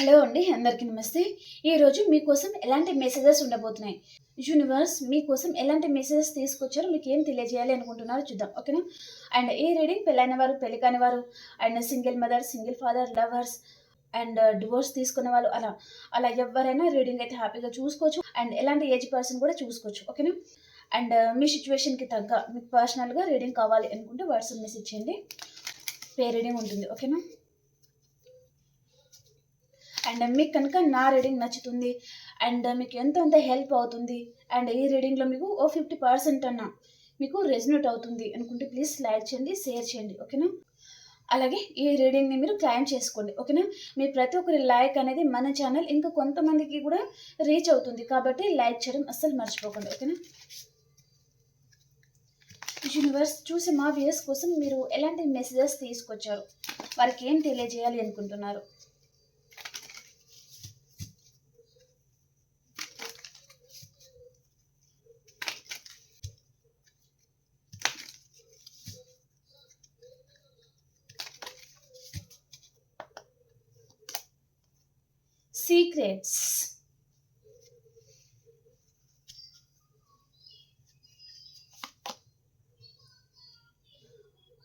Hello అండి అందరికీ నమస్తే. ఈరోజు మీకోసం ఎలాంటి మెసేజెస్ ఉండబోతున్నాయి? యూనివర్స్ మీకోసం ఎలాంటి మెసేజెస్ తీసుకొచ్చారో మీకు ఏం తెలియజేయాలి అనుకుంటున్నారో చూద్దాం ఓకేనా? అండ్ ఈ రీడింగ్ పెళ్ళైన వారు పెళ్ళి కాని వారు and single mother single father lovers and divorce తీసుకున్న వాళ్ళు అలా అలా ఎవరైనా రీడింగ్ అయితే హ్యాపీగా చూసుకోవచ్చు అండ్ ఎలాంటి ఏజ్ పర్సన్ కూడా చూసుకోవచ్చు ఓకేనా? అండ్ మీ సిచ్యువేషన్కి తగ్గ మీకు పర్సనల్గా రీడింగ్ కావాలి అనుకుంటే వాట్సాప్ మెసేజ్ చేయండి. పే రీడింగ్ ఉంటుంది ఓకేనా? అండ్ మీకు కనుక నా రీడింగ్ నచ్చుతుంది అండ్ మీకు ఎంత అంత హెల్ప్ అవుతుంది అండ్ ఈ రీడింగ్లో మీకు ఓ ఫిఫ్టీ పర్సెంట్ అన్న మీకు రెజ్యూట్ అవుతుంది అనుకుంటే ప్లీజ్ లైక్ చేయండి షేర్ చేయండి ఓకేనా? అలాగే ఈ రీడింగ్ని మీరు క్లైమ్ చేసుకోండి ఓకేనా? మీ ప్రతి ఒక్కరి లైక్ అనేది మన ఛానల్ ఇంకా కొంతమందికి కూడా రీచ్ అవుతుంది కాబట్టి లైక్ చేయడం అస్సలు మర్చిపోకండి ఓకేనా? యూనివర్స్ చూసి మా వ్యూయర్స్ కోసం మీరు ఎలాంటి మెసేజెస్ తీసుకొచ్చారు? వారికి ఏం తెలియజేయాలి అనుకుంటున్నారు?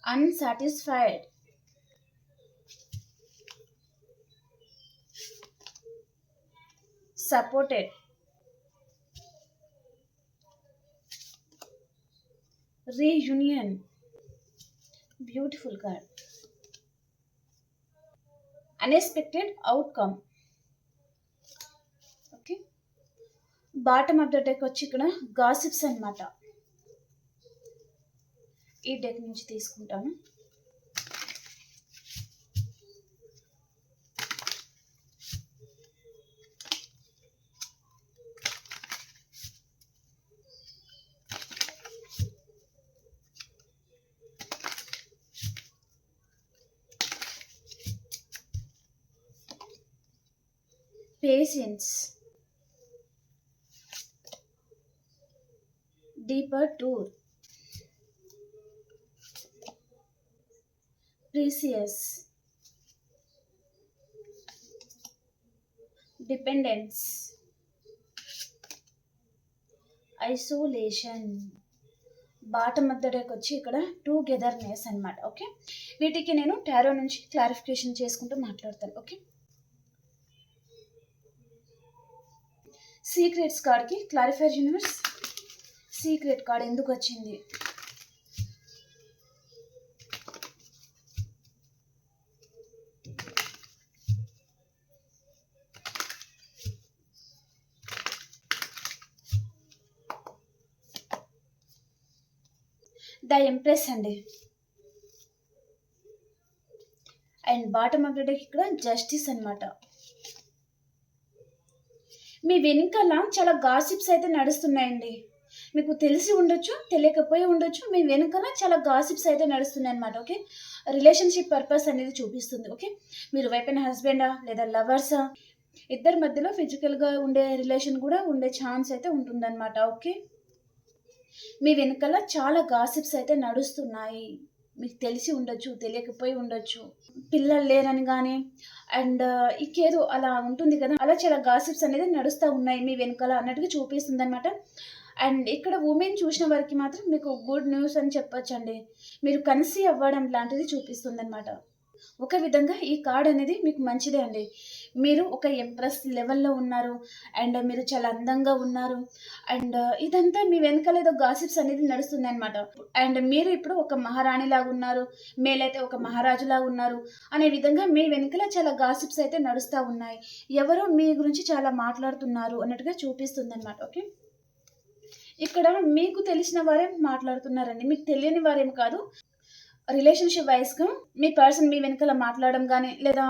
Unsatisfied. Supported. Reunion. Beautiful card. Unexpected outcome bottom of the deck వచ్చి ఇక్కడ గాసిప్స్ అన్నమాట. ఈ డెక్ నుంచి తీసుకుంటాను. Patience deeper tour. Precious dependence isolation bottom of వచ్చి ఇక్కడ టుగెదర్నెస్ అనమాట ఓకే వీటికి నేను టారో నుంచి క్లారిఫికేషన్ చేసుకుంటూ మాట్లాడతాను ఓకే సీక్రెట్స్ కార్డ్కి క్లారిఫైర్ యూనివర్స్ సీక్రెట్ కార్డ్ ఎందుకు వచ్చింది? ద ఎంప్రెస్ అండి. And bottom of the deck ఇక్కడ జస్టిస్ అనమాట మీ వెనుకల చాలా గాసిప్స్ అయితే నడుస్తున్నాయండి. మీకు తెలిసి ఉండొచ్చు తెలియకపోయి ఉండొచ్చు. మీ వెనుకల చాలా గాసిప్స్ అయితే నడుస్తున్నాయి అనమాట ఓకే? రిలేషన్షిప్ పర్పస్ అనేది చూపిస్తుంది ఓకే? మీరు వైపైన హస్బెండా లేదా లవర్సా? ఇద్దరి మధ్యలో ఫిజికల్గా ఉండే రిలేషన్ కూడా ఉండే ఛాన్స్ అయితే ఉంటుందన్నమాట ఓకే? మీ వెనుకల చాలా గాసిప్స్ అయితే నడుస్తున్నాయి. మీకు తెలిసి ఉండొచ్చు తెలియకపోయి ఉండొచ్చు. పిల్లలు లేరని కానీ అండ్ ఇంకేదో అలా ఉంటుంది కదా? అలా చాలా గాసిప్స్ అనేది నడుస్తూ ఉన్నాయి మీ వెనుకల అన్నట్టుగా చూపిస్తుంది అనమాట అండ్ ఇక్కడ ఉమెన్ చూసిన వారికి మాత్రం మీకు గుడ్ న్యూస్ అని చెప్పొచ్చండి. మీరు కన్సీవ్ అవ్వడం లాంటిది చూపిస్తుంది అనమాట ఒక విధంగా ఈ కార్డ్ అనేది మీకు మంచిదే అండి. మీరు ఒక ఎంప్రెస్ లెవెల్లో ఉన్నారు అండ్ మీరు చాలా అందంగా ఉన్నారు అండ్ ఇదంతా మీ వెనకాల ఏదో గాసిప్స్ అనేది నడుస్తుంది అనమాట అండ్ మీరు ఇప్పుడు ఒక మహారాణిలాగా ఉన్నారు మేలైతే ఒక మహారాజు లాగా ఉన్నారు అనే విధంగా మీ వెనకాల చాలా గాసిప్స్ అయితే నడుస్తూ ఉన్నాయి. ఎవరో మీ గురించి చాలా మాట్లాడుతున్నారు అన్నట్టుగా చూపిస్తుంది అనమాట ఓకే? ఇక్కడ మీకు తెలిసిన వారే మాట్లాడుతున్నారండి. మీకు తెలియని వారేం కాదు. రిలేషన్షిప్ వైజ్గా మీ పర్సన్ మీ వెనకాల మాట్లాడడం కానీ లేదా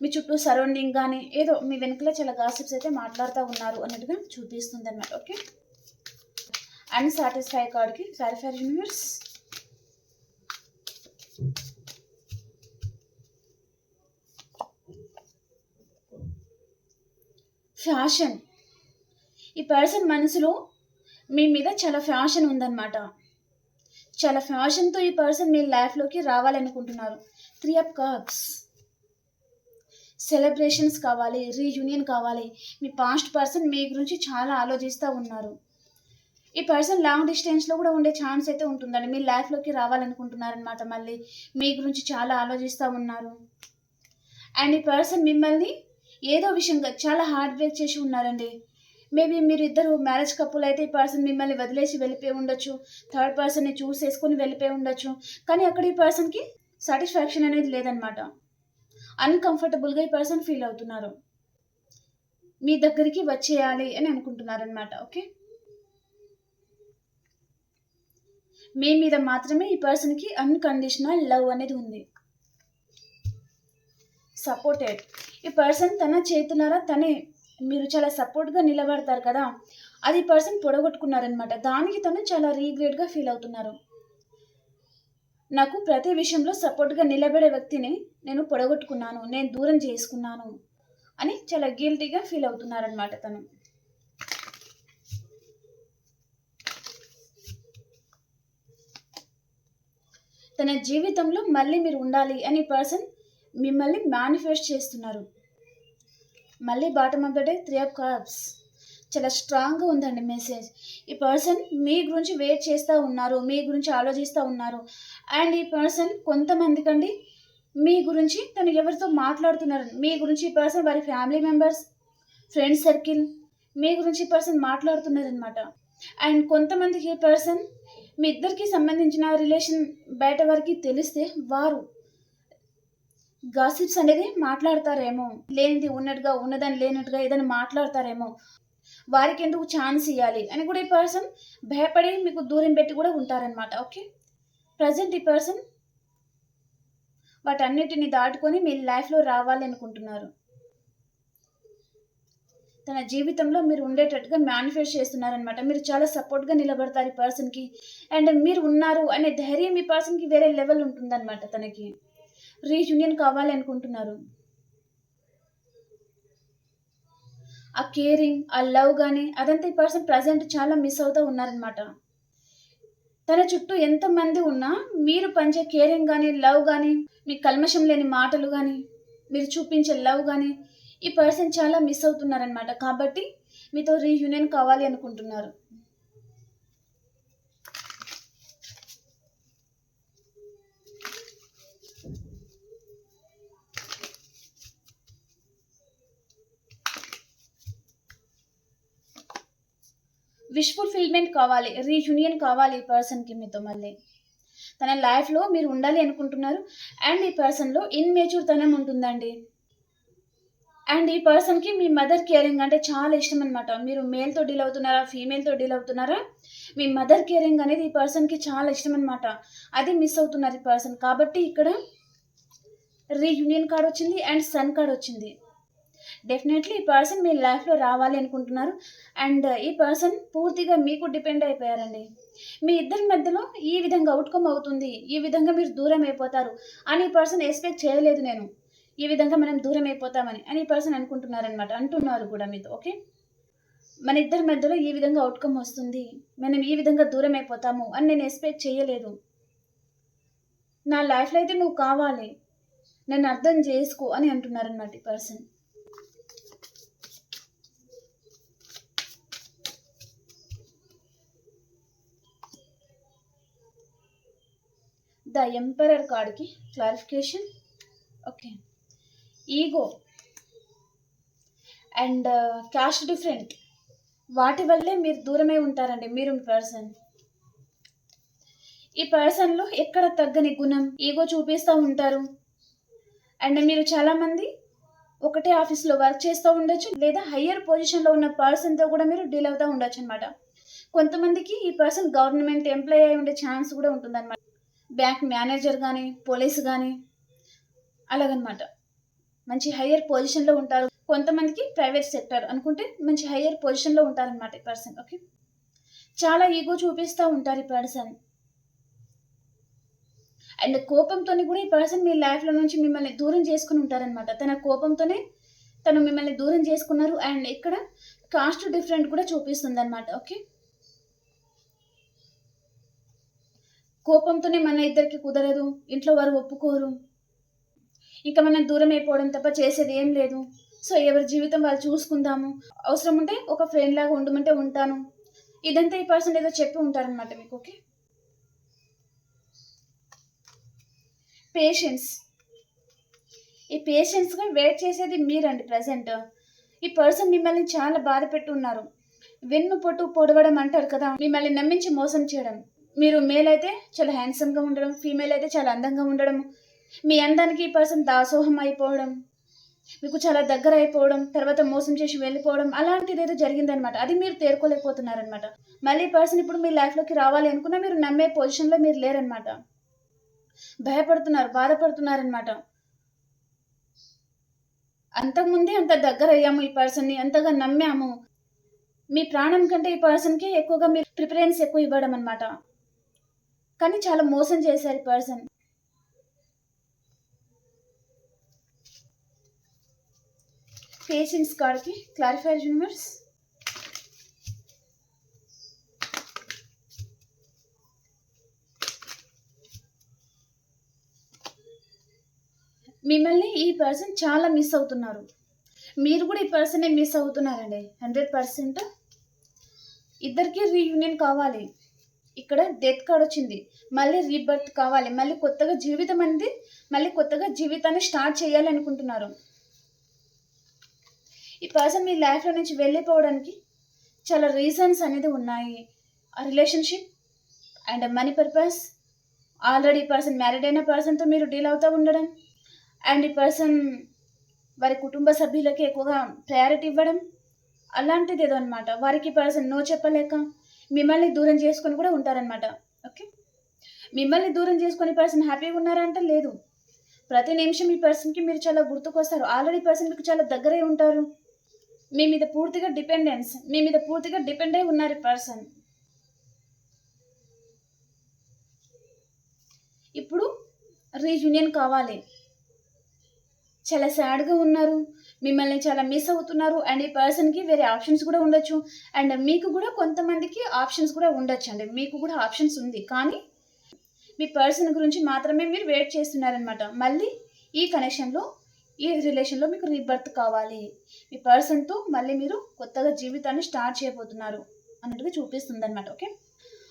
మీ చుట్టూ సరౌండింగ్ కానీ ఏదో మీ వెనకాల చాలా గాసిప్స్ అయితే మాట్లాడుతూ ఉన్నారు అన్నట్టుగా చూపిస్తుంది అనమాట ఓకే అన్సాటిస్ఫై కార్డ్కి క్లారిఫై యూనివర్స్ ఫ్యాషన్ ఈ పర్సన్ మనసులో మీ మీద చాలా ఫ్యాషన్ ఉందన్నమాట. చాలా ఫ్యాషన్తో ఈ పర్సన్ మీ లైఫ్లోకి రావాలనుకుంటున్నారు. Three of cups. సెలబ్రేషన్స్ కావాలి రీయూనియన్ కావాలి. మీ పాస్ట్ పర్సన్ మీ గురించి చాలా ఆలోచిస్తూ ఉన్నారు. ఈ పర్సన్ లాంగ్ డిస్టెన్స్లో కూడా ఉండే ఛాన్స్ అయితే ఉంటుందండి. మీ లైఫ్లోకి రావాలనుకుంటున్నారనమాట మళ్ళీ. మీ గురించి చాలా ఆలోచిస్తూ ఉన్నారు. అండ్ ఈ పర్సన్ మిమ్మల్ని ఏదో విషయంగా చాలా హార్డ్ బ్రేక్ చేసి ఉన్నారండి. మేబీ మీరు ఇద్దరు మ్యారేజ్ కప్పులు అయితే ఈ పర్సన్ మిమ్మల్ని వదిలేసి వెళ్ళిపోయి ఉండొచ్చు. థర్డ్ పర్సన్ని చూస్ చేసుకొని వెళ్ళిపోయి ఉండొచ్చు. కానీ అక్కడ ఈ పర్సన్కి సాటిస్ఫాక్షన్ అనేది లేదనమాట అన్కంఫర్టబుల్గా ఈ పర్సన్ ఫీల్ అవుతున్నారు. మీ దగ్గరికి వచ్చేయాలి అని అనుకుంటున్నారనమాట ఓకే? మీ మీద మాత్రమే ఈ పర్సన్కి అన్కండిషనల్ లవ్ అనేది ఉంది. సపోర్టెడ్. ఈ పర్సన్ తన చేతులారా తనే మీరు చాలా సపోర్ట్గా నిలబడతారు కదా అది పర్సన్ పొడగొట్టుకున్నారనమాట దానికి తను చాలా రీగ్రేట్గా ఫీల్ అవుతున్నారు. నాకు ప్రతి విషయంలో సపోర్ట్గా నిలబడే వ్యక్తిని నేను పొడగొట్టుకున్నాను నేను దూరం చేసుకున్నాను అని చాలా గిల్టీగా ఫీల్ అవుతున్నారనమాట తను. తన జీవితంలో మళ్ళీ మీరు ఉండాలి అని పర్సన్ మిమ్మల్ని మేనిఫెస్ట్ చేస్తున్నారు. మళ్ళీ bottom of the day three of cups చాలా స్ట్రాంగ్గా ఉందండి మెసేజ్ ఈ పర్సన్ మీ గురించి వెయిట్ చేస్తూ ఉన్నారు మీ గురించి ఆలోచిస్తూ ఉన్నారు. అండ్ ఈ పర్సన్ కొంతమందికండి మీ గురించి తను ఎవరితో మాట్లాడుతున్నారు? మీ గురించి ఈ పర్సన్ వారి ఫ్యామిలీ మెంబర్స్ ఫ్రెండ్ సర్కిల్ మీ గురించి ఈ పర్సన్ మాట్లాడుతున్నారనమాట అండ్ కొంతమందికి ఈ పర్సన్ మీ ఇద్దరికి సంబంధించిన రిలేషన్ బయట వారికి తెలిస్తే వారు గాసిప్స్ అనేది మాట్లాడతారేమో. లేనిది ఉన్నట్టుగా ఉన్నదని లేనట్టుగా ఏదైనా మాట్లాడతారేమో. వారికి ఎందుకు ఛాన్స్ ఇవ్వాలి అని కూడా ఈ పర్సన్ భయపడి మీకు దూరం పెట్టి కూడా ఉంటారనమాట ఓకే ప్రజెంట్ ఈ పర్సన్ వాటన్నిటిని దాటుకొని మీ లైఫ్లో రావాలి అనుకుంటున్నారు. తన జీవితంలో మీరు ఉండేటట్టుగా మేనిఫెస్ట్ చేస్తున్నారనమాట మీరు చాలా సపోర్ట్గా నిలబడతారు ఈ పర్సన్కి అండ్ మీరు ఉన్నారు అనే ధైర్యం ఈ పర్సన్కి వేరే లెవెల్ ఉంటుందన్నమాట తనకి. రీయూనియన్ కావాలి అనుకుంటున్నారు. ఆ కేరింగ్ ఆ లవ్ కానీ అదంతా ఈ పర్సన్ ప్రజెంట్ చాలా మిస్ అవుతూ ఉన్నారనమాట తన చుట్టూ ఎంతమంది ఉన్నా మీరు పంచే కేరింగ్ కానీ లవ్ కానీ మీ కల్మషం లేని మాటలు కానీ మీరు చూపించే లవ్ కానీ ఈ పర్సన్ చాలా మిస్ అవుతున్నారనమాట కాబట్టి మీతో రీయూనియన్ కావాలి అనుకుంటున్నారు. విష్ ఫుల్ఫిల్మెంట్ కావాలి రీయూనియన్ కావాలి ఈ పర్సన్కి మీతో మళ్ళీ. తన లైఫ్లో మీరు ఉండాలి అనుకుంటున్నారు అండ్ ఈ పర్సన్లో ఇన్మేచ్యూర్ తనం ఉంటుందండి. అండ్ ఈ పర్సన్కి మీ మదర్ కేరింగ్ అంటే చాలా ఇష్టం అనమాట మీరు మేల్తో డీల్ అవుతున్నారా ఫీమేల్తో డీల్ అవుతున్నారా? మీ మదర్ కేరింగ్ అనేది ఈ పర్సన్కి చాలా ఇష్టం అనమాట అది మిస్ అవుతున్నారు ఈ పర్సన్ కాబట్టి ఇక్కడ రీయూనియన్ కార్డ్ వచ్చింది అండ్ సన్ కార్డ్ వచ్చింది. డెఫినెట్లీ ఈ పర్సన్ మీ లైఫ్లో రావాలి అనుకుంటున్నారు. అండ్ ఈ పర్సన్ పూర్తిగా మీకు డిపెండ్ అయిపోయారండి. మీ ఇద్దరి మధ్యలో ఈ విధంగా అవుట్కమ్ అవుతుంది. ఈ విధంగా మీరు దూరం అయిపోతారు అని ఈ పర్సన్ ఎక్స్పెక్ట్ చేయలేదు నేను. ఈ విధంగా మనం దూరం అయిపోతామని అని ఈ పర్సన్ అనుకుంటున్నారనమాట అంటున్నారు కూడా మీతో ఓకే మన ఇద్దరి మధ్యలో ఈ విధంగా అవుట్కమ్ వస్తుంది. మనం ఈ విధంగా దూరం అయిపోతాము అని నేను ఎక్స్పెక్ట్ చేయలేదు. నా లైఫ్లో అయితే నువ్వు కావాలి. నన్ను అర్థం చేసుకో అని అంటున్నారనమాట ఈ పర్సన్ ద ఎంపరర్ కార్డ్కి clarification. Okay. Ego. And caste different. వాటి వల్లే మీరు దూరమే ఉంటారండి మీరు మీ పర్సన్. ఈ పర్సన్లో ఎక్కడ తగ్గని గుణం ఈగో చూపిస్తూ ఉంటారు. అండ్ మీరు చాలామంది ఒకటే ఆఫీస్లో వర్క్ చేస్తూ ఉండొచ్చు లేదా హయ్యర్ పొజిషన్లో ఉన్న పర్సన్తో కూడా మీరు డీల్ అవుతూ ఉండొచ్చు అనమాట కొంతమందికి ఈ పర్సన్ గవర్నమెంట్ ఎంప్లాయ్ అయి ఉండే ఛాన్స్ కూడా ఉంటుందన్నమాట. బ్యాంక్ మేనేజర్ కానీ పోలీస్ కానీ అలాగనమాట. మంచి హయ్యర్ పొజిషన్లో ఉంటారు. కొంతమందికి ప్రైవేట్ సెక్టర్ అనుకుంటే మంచి హయ్యర్ పొజిషన్లో ఉంటారనమాట ఈ పర్సన్ ఓకే? చాలా ఈగో చూపిస్తూ ఉంటారు ఈ పర్సన్. అండ్ కోపంతో కూడా ఈ పర్సన్ మీ లైఫ్లో నుంచి మిమ్మల్ని దూరం చేసుకుని ఉంటారనమాట. తన కోపంతోనే తను మిమ్మల్ని దూరం చేసుకున్నారు అండ్ ఇక్కడ కాస్ట్ డిఫరెంట్ కూడా చూపిస్తుంది అనమాట ఓకే? కోపంతోనే మన ఇద్దరికి కుదరదు. ఇంట్లో వారు ఒప్పుకోరు. ఇంకా మనం దూరం అయిపోవడం తప్ప చేసేది ఏం లేదు. సో ఎవరి జీవితం వాళ్ళు చూసుకుందాము. అవసరం ఉంటే ఒక ఫ్రెండ్ లాగా ఉండమంటే ఉంటాను. ఇదంతా ఈ పర్సన్ ఏదో చెప్పి ఉంటారనమాట మీకు ఓకే పేషెన్స్ ఈ పేషెన్స్గా వెయిట్ చేసేది మీరండి ప్రజెంట్ ఈ పర్సన్ మిమ్మల్ని చాలా బాధ పెట్టి ఉన్నారు. వెన్ను పొట్టు పొడవడం అంటారు కదా మిమ్మల్ని నమ్మించి మోసం చేయడం. మీరు మేల్ అయితే చాలా హ్యాండ్సమ్గా ఉండడం ఫీమేల్ అయితే చాలా అందంగా ఉండడం మీ అందానికి ఈ పర్సన్ దాసోహం అయిపోవడం మీకు చాలా దగ్గర అయిపోవడం తర్వాత మోసం చేసి వెళ్ళిపోవడం అలాంటిది ఏదో జరిగిందనమాట అది మీరు తేరుకోలేకపోతున్నారనమాట మళ్ళీ ఈ పర్సన్ ఇప్పుడు మీ లైఫ్లోకి రావాలి అనుకున్నా మీరు నమ్మే పొజిషన్లో మీరు లేరనమాట భయపడుతున్నారు బాధపడుతున్నారనమాట అంతకుముందే అంత దగ్గర అయ్యాము ఈ పర్సన్ని అంతగా నమ్మాము. మీ ప్రాణం కంటే ఈ పర్సన్కి ఎక్కువగా మీరు ప్రిఫరెన్స్ ఎక్కువ ఇవ్వడం అనమాట కానీ చాలా మోసం చేశారు ఈ పర్సన్. పేషెన్స్ కార్డ్కి క్లారిఫై యూనివర్స్. మిమ్మల్ని ఈ పర్సన్ చాలా మిస్ అవుతున్నారు. మీరు కూడా ఈ పర్సనే మిస్ అవుతున్నారండి. హండ్రెడ్ పర్సెంట్ ఇద్దరికి రీయూనియన్ కావాలి. ఇక్కడ డెత్ కార్డ్ వచ్చింది. మళ్ళీ రీబర్త్ కావాలి. మళ్ళీ కొత్తగా జీవితం అనేది మళ్ళీ కొత్తగా జీవితాన్ని స్టార్ట్ చేయాలనుకుంటున్నారు ఈ పర్సన్ మీ లైఫ్లో నుంచి వెళ్ళిపోవడానికి చాలా రీజన్స్ అనేది ఉన్నాయి. ఆ relationship and money purpose already person married అయిన పర్సన్తో మీరు డీల్ అవుతూ ఉండడం. అండ్ ఈ పర్సన్ వారి కుటుంబ సభ్యులకి ఎక్కువగా ప్రయారిటీ ఇవ్వడం. అలాంటిది ఏదో అనమాట వారికి పర్సన్ నో చెప్పలేక మిమ్మల్ని దూరం చేసుకొని కూడా ఉంటారనమాట ఓకే? మిమ్మల్ని దూరం చేసుకొని పర్సన్ హ్యాపీగా ఉన్నారంటే? లేదు. ప్రతి నిమిషం ఈ పర్సన్కి మీరు చాలా గుర్తుకొస్తారు. ఆల్రెడీ పర్సన్ మీకు చాలా దగ్గరే ఉంటారు. మీ మీద పూర్తిగా డిపెండెన్స్ మీ మీద పూర్తిగా డిపెండ్ అయి ఉన్నారు ఈ పర్సన్. ఇప్పుడు రీయూనియన్ కావాలి. చాలా సాడ్గా ఉన్నారు. మిమ్మల్ని చాలా మిస్ అవుతున్నారు. అండ్ ఈ పర్సన్కి వేరే ఆప్షన్స్ కూడా ఉండొచ్చు. అండ్ మీకు కూడా కొంతమందికి ఆప్షన్స్ కూడా ఉండొచ్చు అండి. మీకు కూడా ఆప్షన్స్ ఉంది. కానీ మీ పర్సన్ గురించి మాత్రమే మీరు వెయిట్ చేస్తున్నారనమాట మళ్ళీ ఈ కనెక్షన్లో ఈ రిలేషన్లో మీకు రీబర్త్ కావాలి. మీ పర్సన్తో మళ్ళీ మీరు కొత్తగా జీవితాన్ని స్టార్ట్ చేయబోతున్నారు అన్నట్టుగా చూపిస్తుంది అనమాట ఓకే?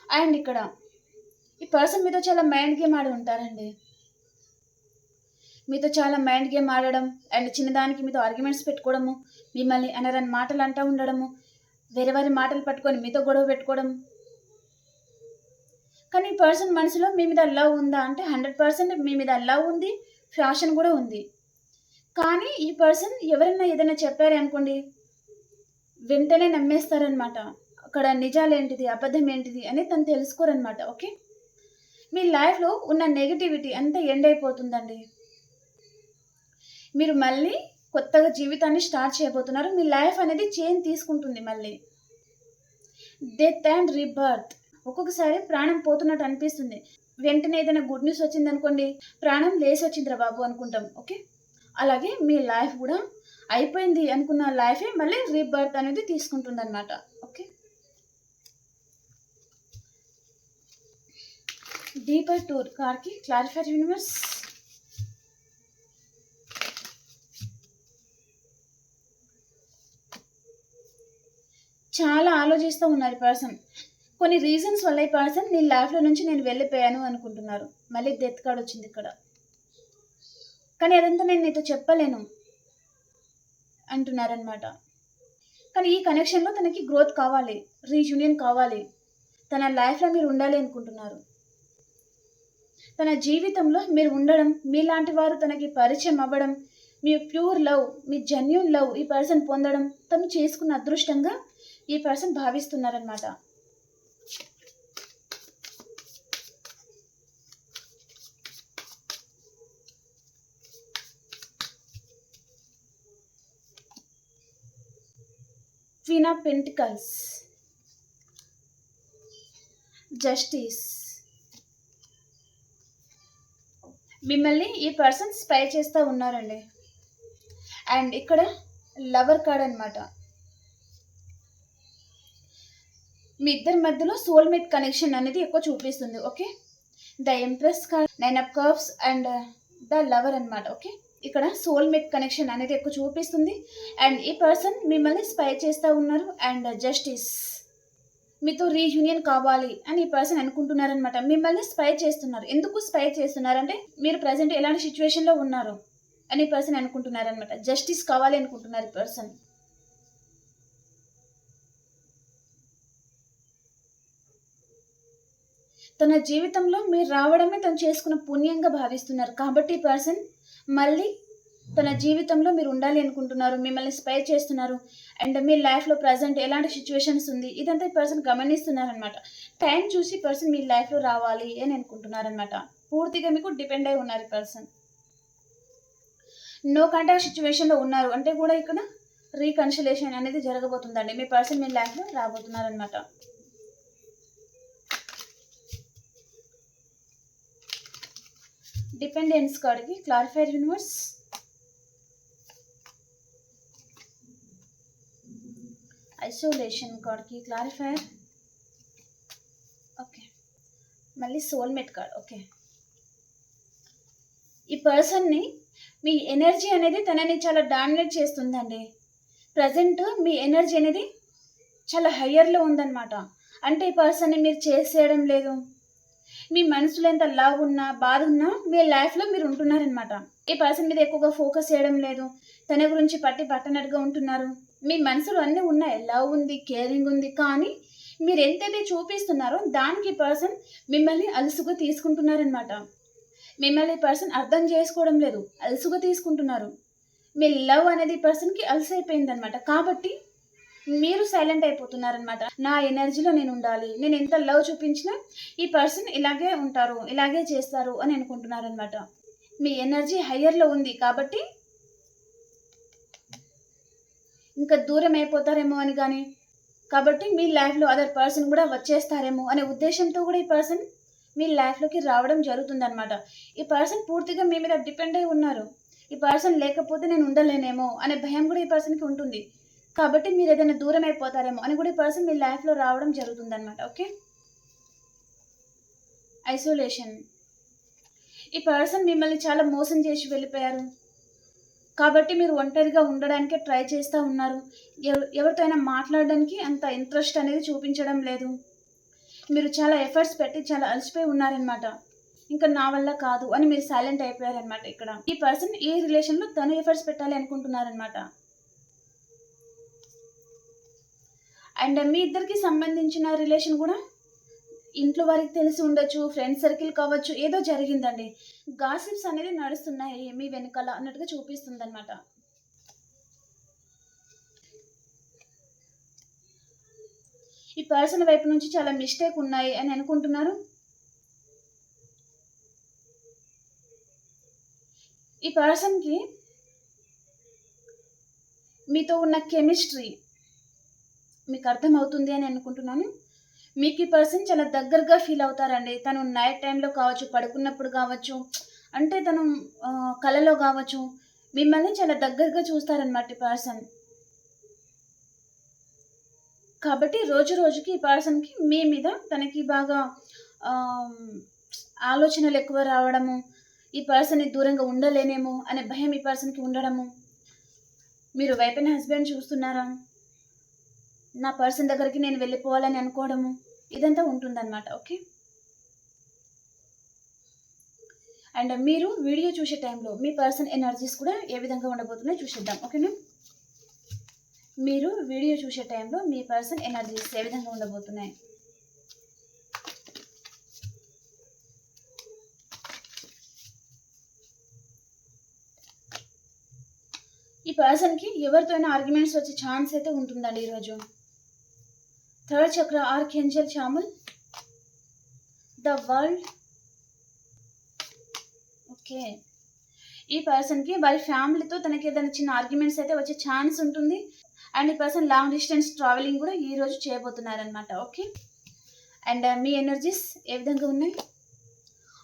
అండ్ ఇక్కడ ఈ పర్సన్ మీతో చాలా మైండ్ గేమ్ ఆడి ఉంటారండి. మీతో చాలా మైండ్ గేమ్ ఆడడం అండ్ చిన్నదానికి మీతో ఆర్గ్యుమెంట్స్ పెట్టుకోవడము మిమ్మల్ని అనరని మాటలు అంటూ ఉండడము వేరే వారి మాటలు పట్టుకొని మీతో గొడవ పెట్టుకోవడం కానీ ఈ పర్సన్ మనసులో మీ మీద లవ్ ఉందా అంటే హండ్రెడ్ పర్సెంట్ మీ మీద లవ్ ఉంది ఫ్యాషన్ కూడా ఉంది. కానీ ఈ పర్సన్ ఎవరైనా ఏదైనా చెప్పారు అనుకోండి వెంటనే నమ్మేస్తారనమాట అక్కడ నిజాలు ఏంటిది అబద్ధం ఏంటిది అని తను తెలుసుకోరనమాట ఓకే? మీ లైఫ్లో ఉన్న నెగిటివిటీ అంతా ఎండ్ అయిపోతుందండి. మీరు మళ్ళీ కొత్తగా జీవితాన్ని స్టార్ట్ చేయబోతున్నారు. మీ లైఫ్ అనేది చేంజ్ తీసుకుంటుంది మళ్ళీ. Death and rebirth. ఒక్కొక్కసారి ప్రాణం పోతున్నట్టు అనిపిస్తుంది. వెంటనే ఏదైనా గుడ్ న్యూస్ వచ్చింది అనుకోండి ప్రాణం లేసి వచ్చిందిరా బాబు అనుకుంటాం ఓకే? అలాగే మీ లైఫ్ కూడా అయిపోయింది అనుకున్న లైఫే మళ్ళీ రీబర్త్ అనేది తీసుకుంటుంది అనమాట ఓకే? డీపర్ టూర్ కార్కి క్లారిఫైడ్ యూనివర్స్. చాలా ఆలోచిస్తూ ఉన్నారు ఈ పర్సన్. కొన్ని రీజన్స్ వల్ల ఈ పర్సన్ నీ లైఫ్లో నుంచి నేను వెళ్ళిపోయాను అనుకుంటున్నారు. మళ్ళీ డెత్ కార్డ్ వచ్చింది ఇక్కడ. కానీ అదంతా నేను నీతో చెప్పలేను అంటున్నారనమాట కానీ ఈ కనెక్షన్లో తనకి గ్రోత్ కావాలి రీయూనియన్ కావాలి. తన లైఫ్లో మీరు ఉండాలి అనుకుంటున్నారు. తన జీవితంలో మీరు ఉండడం మీలాంటి వారు తనకి పరిచయం అవ్వడం మీ ప్యూర్ లవ్ మీ జెన్యున్ లవ్ ఈ పర్సన్ పొందడం తను చేసుకున్న అదృష్టంగా ఈ పర్సన్ భావిస్తున్నారనమాట క్వీన్ ఆఫ్ పెంటికల్స్ జస్టిస్ మిమ్మల్ని ఈ పర్సన్ స్పై చేస్తూ ఉన్నారండి. అండ్ ఇక్కడ లవర్ కార్డ్ అనమాట మీ ఇద్దరి మధ్యలో సోల్మేట్ కనెక్షన్ అనేది ఎక్కువ చూపిస్తుంది okay the empress card nine of cups and the lover అనమాట ఓకే ఇక్కడ సోల్మేట్ కనెక్షన్ అనేది ఎక్కువ చూపిస్తుంది. అండ్ ఈ పర్సన్ మిమ్మల్ని స్పై చేస్తూ ఉన్నారు. అండ్ జస్టిస్ uh, మీతో రీయూనియన్ కావాలి అని ఈ పర్సన్ అనుకుంటున్నారనమాట మిమ్మల్ని స్పై చేస్తున్నారు. ఎందుకు స్పై చేస్తున్నారంటే మీరు ప్రజెంట్ ఎలాంటి సిచ్యువేషన్లో ఉన్నారు అని పర్సన్ అనుకుంటున్నారనమాట జస్టిస్ కావాలి అనుకుంటున్నారు ఈ పర్సన్ తన జీవితంలో మీరు రావడమే తను చేసుకున్న పుణ్యంగా భావిస్తున్నారు. కాబట్టి పర్సన్ మళ్ళీ తన జీవితంలో మీరు ఉండాలి అనుకుంటున్నారు. మిమ్మల్ని స్పై చేస్తున్నారు. అండ్ మీ లైఫ్లో ప్రజెంట్ ఎలాంటి సిచ్యువేషన్స్ ఉంది? ఇదంతా ఈ పర్సన్ గమనిస్తున్నారనమాట టైం చూసి పర్సన్ మీ లైఫ్లో రావాలి అని అనుకుంటున్నారనమాట పూర్తిగా మీకు డిపెండ్ అయి ఉన్నారు ఈ పర్సన్ నో కాంటాక్ట్ సిచ్యువేషన్లో ఉన్నారు. అంటే కూడా ఇక్కడ రీకన్సిలేషన్ అనేది జరగబోతుందండి. మీ పర్సన్ మీ లైఫ్లో రాబోతున్నారనమాట డిపెండెన్స్ కార్డ్కి క్లారిఫైర్ యూనివర్స్. ఐసోలేషన్ కార్డ్కి క్లారిఫైర్ ఓకే. మళ్ళీ సోల్మేట్ కార్డ్ ఓకే. ఈ పర్సన్ని మీ ఎనర్జీ అనేది తనని చాలా డామినేట్ చేస్తుందండి. ప్రజెంట్ మీ ఎనర్జీ అనేది చాలా హయ్యర్లో ఉందన్నమాట. అంటే ఈ పర్సన్ని మీరు చేసేయడం లేదు. మీ మనసులో ఎంత లవ్ ఉన్నా బాధ ఉన్నా మీ లైఫ్లో మీరు ఉంటున్నారనమాట ఈ పర్సన్ మీద ఎక్కువగా ఫోకస్ చేయడం లేదు. తన గురించి పట్టి పట్టనట్టుగా ఉంటున్నారు. మీ మనసులో అన్నీ ఉన్నాయి. లవ్ ఉంది కేరింగ్ ఉంది కానీ మీరు ఎంతైతే చూపిస్తున్నారో దానికి పర్సన్ మిమ్మల్ని అలుసుగా తీసుకుంటున్నారనమాట మిమ్మల్ని పర్సన్ అర్థం చేసుకోవడం లేదు. అలుసుగా తీసుకుంటున్నారు. మీ లవ్ అనేది పర్సన్కి అలసైపోయిందనమాట కాబట్టి మీరు సైలెంట్ అయిపోతున్నారనమాట నా ఎనర్జీలో నేను ఉండాలి. నేను ఎంత లవ్ చూపించినా ఈ పర్సన్ ఇలాగే ఉంటారు ఇలాగే చేస్తారు అని అనుకుంటున్నారనమాట మీ ఎనర్జీ హయ్యర్లో ఉంది కాబట్టి ఇంకా దూరం అయిపోతారేమో అని కానీ కాబట్టి మీ లైఫ్లో అదర్ పర్సన్ కూడా వచ్చేస్తారేమో అనే ఉద్దేశంతో కూడా ఈ పర్సన్ మీ లైఫ్లోకి రావడం జరుగుతుందనమాట ఈ పర్సన్ పూర్తిగా మీ మీద డిపెండ్ అయి ఉన్నారు. ఈ పర్సన్ లేకపోతే నేను ఉండలేనేమో అనే భయం కూడా ఈ పర్సన్కి ఉంటుంది. కాబట్టి మీరు ఏదైనా దూరం అయిపోతారేమో అని కూడా ఈ పర్సన్ మీ లైఫ్లో రావడం జరుగుతుందనమాట ఓకే ఐసోలేషన్ ఈ పర్సన్ మిమ్మల్ని చాలా మోసం చేసి వెళ్ళిపోయారు. కాబట్టి మీరు ఒంటరిగా ఉండడానికే ట్రై చేస్తూ ఉన్నారు. ఎవ ఎవరితో అయినా మాట్లాడడానికి అంత ఇంట్రెస్ట్ అనేది చూపించడం లేదు. మీరు చాలా ఎఫర్ట్స్ పెట్టి చాలా అలసిపోయి ఉన్నారనమాట ఇంకా నా వల్ల కాదు అని మీరు సైలెంట్ అయిపోయారనమాట ఇక్కడ. ఈ పర్సన్ ఈ రిలేషన్లో తను ఎఫర్ట్స్ పెట్టాలి అనుకుంటున్నారనమాట అండ్ మీ ఇద్దరికి సంబంధించిన రిలేషన్ కూడా ఇంట్లో వారికి తెలిసి ఉండొచ్చు ఫ్రెండ్ సర్కిల్ కావచ్చు ఏదో జరిగిందండి. గాసిప్స్ అనేది నడుస్తున్నాయి మీ వెనకాల అన్నట్టుగా చూపిస్తుంది అనమాట ఈ పర్సన్ వైపు నుంచి చాలా మిస్టేక్ ఉన్నాయి అని అనుకుంటున్నారు. ఈ పర్సన్కి మీతో ఉన్న కెమిస్ట్రీ మీకు అర్థమవుతుంది అని అనుకుంటున్నాను. మీకు ఈ పర్సన్ చాలా దగ్గరగా ఫీల్ అవుతారండి. తను నైట్ టైంలో కావచ్చు పడుకున్నప్పుడు కావచ్చు అంటే తను కలలో కావచ్చు మిమ్మల్ని చాలా దగ్గరగా చూస్తారనమాట ఈ పర్సన్ కాబట్టి రోజు రోజుకి ఈ పర్సన్కి మీ మీద తనకి బాగా ఆలోచనలు ఎక్కువ రావడము ఈ పర్సన్ని దూరంగా ఉండలేనేమో అనే భయం ఈ పర్సన్కి ఉండడము. మీరు వైపైన హస్బెండ్ చూస్తున్నారా? నా పర్సన్ దగ్గరికి నేను వెళ్ళిపోవాలని అనుకోవడము ఇదంతా ఉంటుందన్నమాట ఓకే? అండ్ మీరు వీడియో చూసే టైంలో మీ పర్సన్ ఎనర్జీస్ కూడా ఏ విధంగా ఉండబోతున్నాయో చూసేద్దాం ఓకేనా మీరు వీడియో చూసే టైంలో మీ పర్సన్ ఎనర్జీస్ ఏ విధంగా ఉండబోతున్నాయి? ఈ పర్సన్కి ఎవరితో అయినా ఆర్గ్యుమెంట్స్ వచ్చే ఛాన్స్ అయితే ఉంటుందండి ఈరోజు. Third chakra archangel Chamuel. The world. Okay. ఈ పర్సన్కి వాళ్ళ ఫ్యామిలీతో తనకి ఏదైనా చిన్న ఆర్గ్యుమెంట్స్ అయితే వచ్చే ఛాన్స్ ఉంటుంది. అండ్ ఈ పర్సన్ లాంగ్ డిస్టెన్స్ ట్రావెలింగ్ కూడా ఈ రోజు చేయబోతున్నారనమాట ఓకే. అండ్ uh, మీ ఎనర్జీస్ ఏ విధంగా ఉన్నాయి?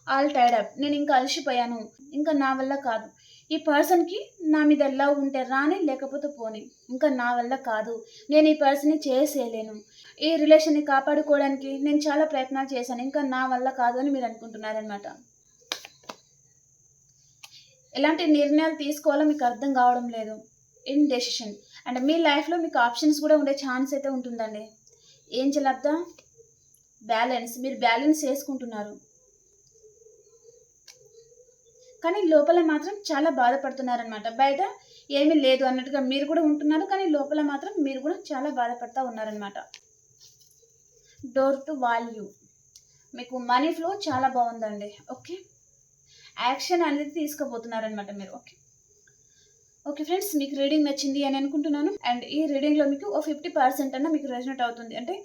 ఆల్ టైడ్ అప్ నేను ఇంకా అలసిపోయాను. ఇంకా నా వల్ల కాదు. ఈ పర్సన్కి నా మీద లవ్ ఉంటే రాని లేకపోతే పోని. ఇంకా నా వల్ల కాదు. నేను ఈ పర్సన్ని చేసేయలేను. ఈ రిలేషన్ని కాపాడుకోవడానికి నేను చాలా ప్రయత్నాలు చేశాను. ఇంకా నా వల్ల కాదు అని మీరు అనుకుంటున్నారనమాట ఎలాంటి నిర్ణయాలు తీసుకోవాలో మీకు అర్థం కావడం లేదు. In decision. అండ్ మీ లైఫ్లో మీకు ఆప్షన్స్ కూడా ఉండే ఛాన్స్ అయితే ఉంటుందండి. ఏం చేయాలద్దా బ్యాలెన్స్. మీరు బ్యాలెన్స్ చేసుకుంటున్నారు. కానీ లోపల మాత్రం చాలా బాధపడుతున్నారనమాట బయట ఏమీ లేదు అన్నట్టుగా మీరు కూడా ఉంటున్నారు. కానీ లోపల మాత్రం మీరు కూడా చాలా బాధపడతా ఉన్నారనమాట డోర్ టు వాల్యూ. మీకు మనీ ఫ్లో చాలా బాగుందండి. ఓకే? యాక్షన్ అనేది తీసుకోబోతున్నారనమాట మీరు. ఓకే? ఓకే ఫ్రెండ్స్ మీకు రీడింగ్ నచ్చింది అని అనుకుంటున్నాను. అండ్ ఈ రీడింగ్లో మీకు ఓ ఫిఫ్టీ పర్సెంట్ అన్న మీకు రెజనెట్ అవుతుంది. అంటే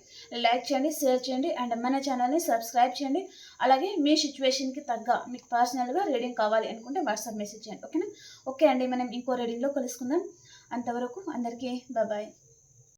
లైక్ చేయండి షేర్ చేయండి అండ్ మన ఛానల్ని సబ్స్క్రైబ్ చేయండి. అలాగే మీ సిచ్యువేషన్కి తగ్గ మీకు పర్సనల్గా రీడింగ్ కావాలి అనుకుంటే వాట్సాప్ మెసేజ్ చేయండి. ఓకేనా? ఓకే అండి మనం ఇంకో రీడింగ్లో కలుసుకుందాం. అంతవరకు అందరికీ బాయ్